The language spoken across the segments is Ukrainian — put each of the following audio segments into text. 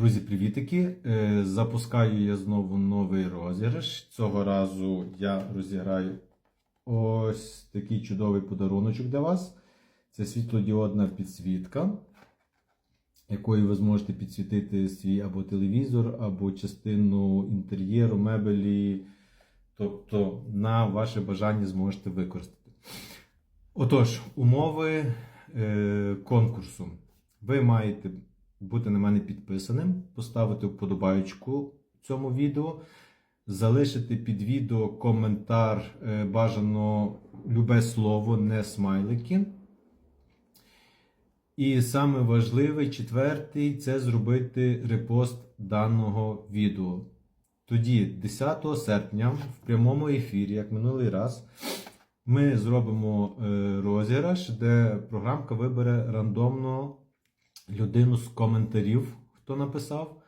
Друзі, привітики! Е, Запускаю я знову новий розіграш. Цього разу я розіграю ось такий чудовий подаруночок для вас. Це світлодіодна підсвітка, якою ви зможете підсвітити свій або телевізор, або частину інтер'єру, мебелі. Тобто на ваше бажання зможете використати. Отож, умови е, конкурсу. Ви маєте бути на мене підписаним, поставити вподобайку цьому відео, залишити під відео коментар е, бажано любе слово, не смайлики. І саме важливий, четвертий, це зробити репост даного відео. Тоді, 10 серпня, в прямому ефірі, як минулий раз, ми зробимо е, розіграш, де програмка вибере рандомно людину з коментарів, хто написав.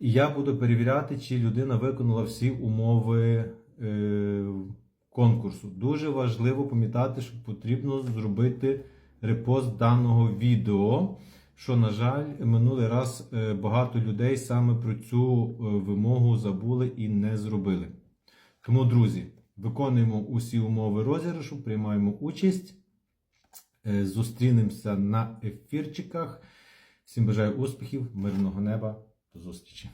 І я буду перевіряти, чи людина виконала всі умови е, конкурсу. Дуже важливо пам'ятати, що потрібно зробити репост даного відео. Що, на жаль, минулий раз е, багато людей саме про цю е, вимогу забули і не зробили. Тому, друзі, виконуємо усі умови розіграшу, приймаємо участь. Е, Зустрінемося на ефірчиках. Всім бажаю успіхів, мирного неба. До зустрічі!